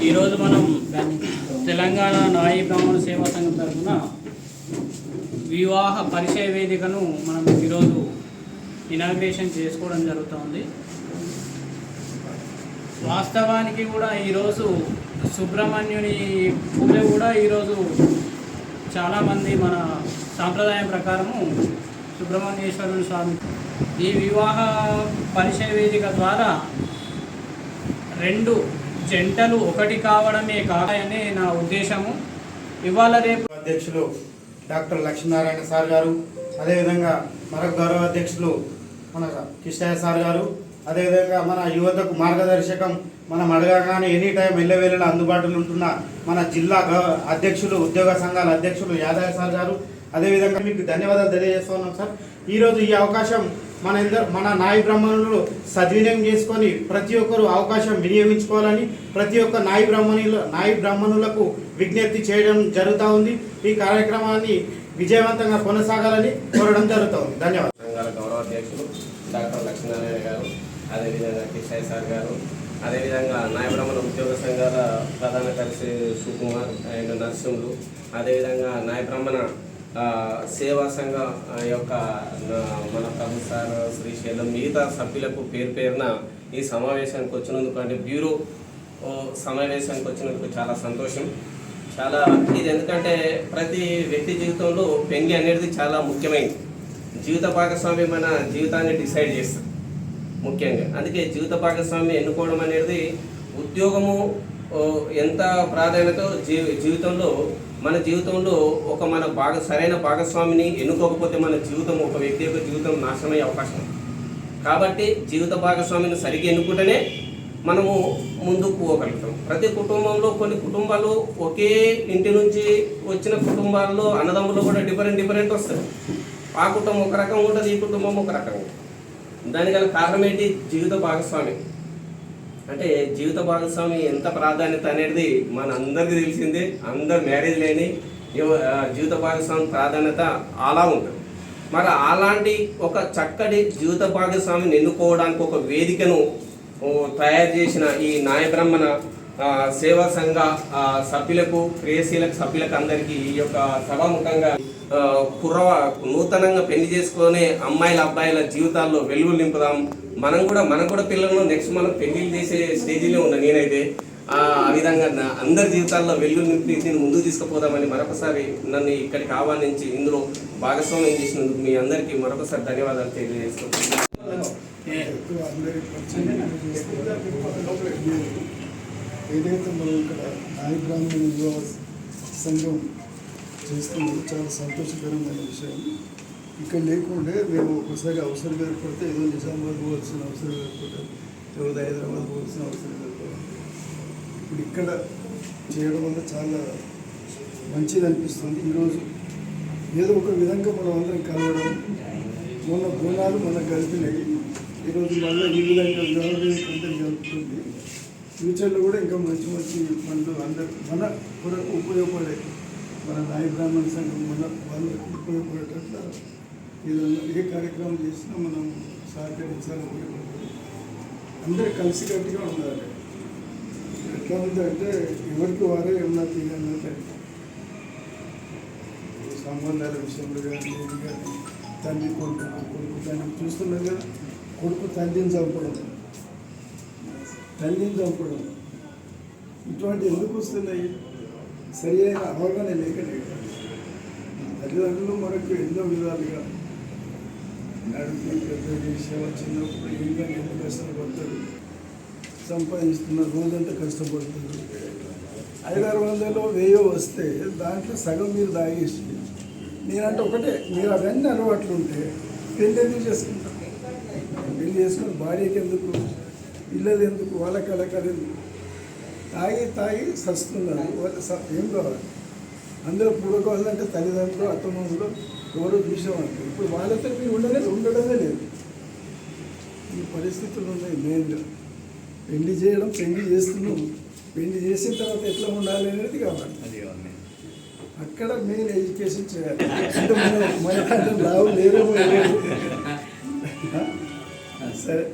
ఈరోజు మనం తెలంగాణ నాయి బ్రాహ్మణ సేవా సంఘం తరఫున వివాహ పరిచయ వేదికను మనం ఈరోజు ఇనాగ్రేషన్ చేసుకోవడం జరుగుతుంది. వాస్తవానికి కూడా ఈరోజు సుబ్రహ్మణ్యుని పూజ కూడా ఈరోజు చాలామంది మన సాంప్రదాయం ప్రకారము సుబ్రహ్మణ్యేశ్వరుని స్వామి. ఈ వివాహ పరిచయ వేదిక ద్వారా రెండు జంటలు ఒకటి కావడమే కాదని నా ఉద్దేశము. ఇవాళ రేపు అధ్యక్షులు డాక్టర్ లక్ష్మీనారాయణ సార్ గారు అదేవిధంగా మరొక గౌరవాధ్యక్షులు మన కిష్టయ్య సార్ గారు అదేవిధంగా మన యువతకు మార్గదర్శకం మనం అడగగానే ఎనీ టైం ఎల్లవేళలా అందుబాటులో ఉంటున్న మన జిల్లా గౌ- అధ్యక్షులు ఉద్యోగ సంఘాల అధ్యక్షులు యాదవ్ సార్ గారు అదేవిధంగా మీకు ధన్యవాదాలు తెలియజేస్తున్నాం సార్. ఈరోజు ఈ అవకాశం మన ఇద్దరు మన నాయ బ్రాహ్మణులు సద్వినియోగం చేసుకొని ప్రతి ఒక్కరు అవకాశం వినియోగించుకోవాలని ప్రతి ఒక్క నాయ బ్రాహ్మణుల నాయ బ్రాహ్మణులకు విజ్ఞప్తి చేయడం జరుగుతూ ఉంది. ఈ కార్యక్రమాన్ని విజయవంతంగా కొనసాగాలని కోరడం జరుగుతుంది ధన్యవాదాలు. గౌరవ అధ్యక్షులు డాక్టర్ లక్ష్మీనారాయణ గారు అదేవిధంగా కిషాయ్ సార్ గారు అదేవిధంగా నాయబ్రహ్మణ ఉద్యోగ సంఘాల ప్రధాన కార్యదర్శి సుకుమార్ అండ్ నరసింహులు అదేవిధంగా నాయబ్రహ్మణ సేవా సంఘ ఆ, యొక్క మన ప్రభు సార్ శ్రీశైలం మిగతా సభ్యులకు పేరు పేరున ఈ సమావేశానికి వచ్చినందుకు అంటే బ్యూరో సమావేశానికి వచ్చినందుకు చాలా సంతోషం. చాలా ఇది ఎందుకంటే ప్రతి వ్యక్తి జీవితంలో పెంగి అనేది చాలా ముఖ్యమైనది. జీవిత భాగస్వామి మన జీవితాన్ని డిసైడ్ చేస్తుంది ముఖ్యంగా. అందుకే జీవిత భాగస్వామి ఎన్నుకోవడం అనేది ఉద్యోగము ఎంత ప్రాధాన్యత జీవితంలో మన జీవితంలో ఒక మన భాగ సరైన భాగస్వామిని ఎన్నుకోకపోతే మన జీవితం ఒక వ్యక్తి యొక్క జీవితం నాశనమయ్యే అవకాశం కాబట్టి జీవిత భాగస్వామిని సరిగ్గా ఎన్నుకుంటేనే మనము ముందుకు పోగలుగుతాం. ప్రతి కుటుంబంలో కొన్ని కుటుంబాలు ఒకే ఇంటి నుంచి వచ్చిన కుటుంబాల్లో అన్నదమ్ములు కూడా డిఫరెంట్ డిఫరెంట్ వస్తాయి ఆ కుటుంబం ఒక రకం ఉంటుంది ఈ కుటుంబం ఒక రకం ఉంటుంది. దానికి గల కారణం ఏంటి? జీవిత భాగస్వామి. అంటే జీవిత భాగస్వామి ఎంత ప్రాధాన్యత అనేది మన అందరికీ తెలిసిందే. అందరు మ్యారేజ్ లేని జీవిత భాగస్వామి ప్రాధాన్యత అలా ఉంటుంది. మరి అలాంటి ఒక చక్కటి జీవిత భాగస్వామిని ఎన్నుకోవడానికి ఒక వేదికను తయారు చేసిన ఈ నాయబ్రహ్మణ సేవా సంఘ ఆ, సభ్యులకు క్రియాశీలక సభ్యులకు అందరికీ ఈ యొక్క సభాముఖంగా కుర్రవ నూతనంగా పెళ్ళి చేసుకునే అమ్మాయిల అబ్బాయిల జీవితాల్లో వెలుగులు నింపుదాం. మనం కూడా మనం కూడా పిల్లలను నెక్స్ట్ మనం పెళ్ళిళ్ళు చేసే స్టేజీలో ఉన్నా నేనైతే ఆ విధంగా అందరి జీవితాల్లో వెలుగు నింపి దీన్ని ముందుకు తీసుకుపోదామని మరొకసారి నన్ను ఇక్కడికి ఆహ్వానించి ఇందులో భాగస్వామ్యం చేసినందుకు మీ అందరికీ మరొకసారి ధన్యవాదాలు తెలియజేస్తున్నాను ఏదైతే మనం ఇక్కడ నాయ బ్రాహ్మణ సంఘం చేస్తున్నది చాలా సంతోషకరమైన విషయం. ఇక్కడ లేకుంటే మేము ఒకసారి అవసరం ఏర్పడితే ఏదో నిజామాబాద్ పోవాల్సిన అవసరం ఏర్పడితే ఏదో హైదరాబాద్ పోవాల్సిన అవసరం ఏర్పడింది ఇప్పుడు ఇక్కడ చేయడం వల్ల చాలా మంచిది అనిపిస్తుంది. ఈరోజు ఏదో ఒక విధంగా మనం అందరం కలవడం మొన్న గుణాలు మనకు కలిపినాయి ఈరోజు మళ్ళీ ఈ విధంగా అందరం జరుగుతుంది. ఫ్యూచర్లో కూడా ఇంకా మంచి మంచి పనులు అందరు మన కొరకు ఉపయోగపడే మన నాయ బ్రాహ్మణ సంఘం మన వాళ్ళకు ఉపయోగపడేటట్లు ఏదైనా ఏ కార్యక్రమం చేసినా మనం సహకరించాలి ఉపయోగపడాలి అందరూ కలిసికట్టుగా ఉండాలి. ఎట్లా ఉందంటే ఎవరికి వారే ఏమన్నా తీయాలంటే సంబంధాల విషయంలో కానీ ఏది కానీ తండ్రి కొడుకు కొడుకు తండ్రి చూస్తున్నాం కదా కొడుకు తండ్రిని చంపడం. తల్లిని చంపడం ఇటువంటి ఎందుకు వస్తున్నాయి? సరి అయిన అవగాహన లేకనే. తల్లిదండ్రులు మనకు ఎన్నో విధాలుగా నడిపి పెద్ద విషయాలు చిన్నప్పుడు ఏం కానీ ఎంత కష్టపడతారు? సంపాదిస్తున్నారు రోజంతా కష్టపడుతుంది? ఐదారు వందలు వెయ్యో వస్తే దాంట్లో సగం మీరు దాగేసి నేనంటే ఒకటే మీరు అవన్నీ అలవాట్లు ఉంటే పెళ్ళి ఎందుకు చేసుకుంటాం పెళ్ళి చేసుకుని భార్యకి ఎందుకు పిల్లలు ఎందుకు వాళ్ళ కలకలు ఎందుకు? తాగి తాగి సస్తున్నారు. వాళ్ళ ఏం కావాలి? అందరూ పూడుకోవాలంటే తల్లిదండ్రులు అత్తమామలు ఎవరో చూసామంటే ఇప్పుడు వాళ్ళతో మీరు ఉండలేదు ఉండడమే లేదు. పరిస్థితులు ఉన్నాయి మెయిన్గా. పెళ్ళి చేయడం పెళ్ళి చేస్తున్నాం. పెళ్ళి చేసిన తర్వాత ఎట్లా ఉండాలి అనేది కావాలి. అక్కడ మెయిన్ ఎడ్యుకేషన్ చేయాలి. అంటే మన తెలియదు. సరే.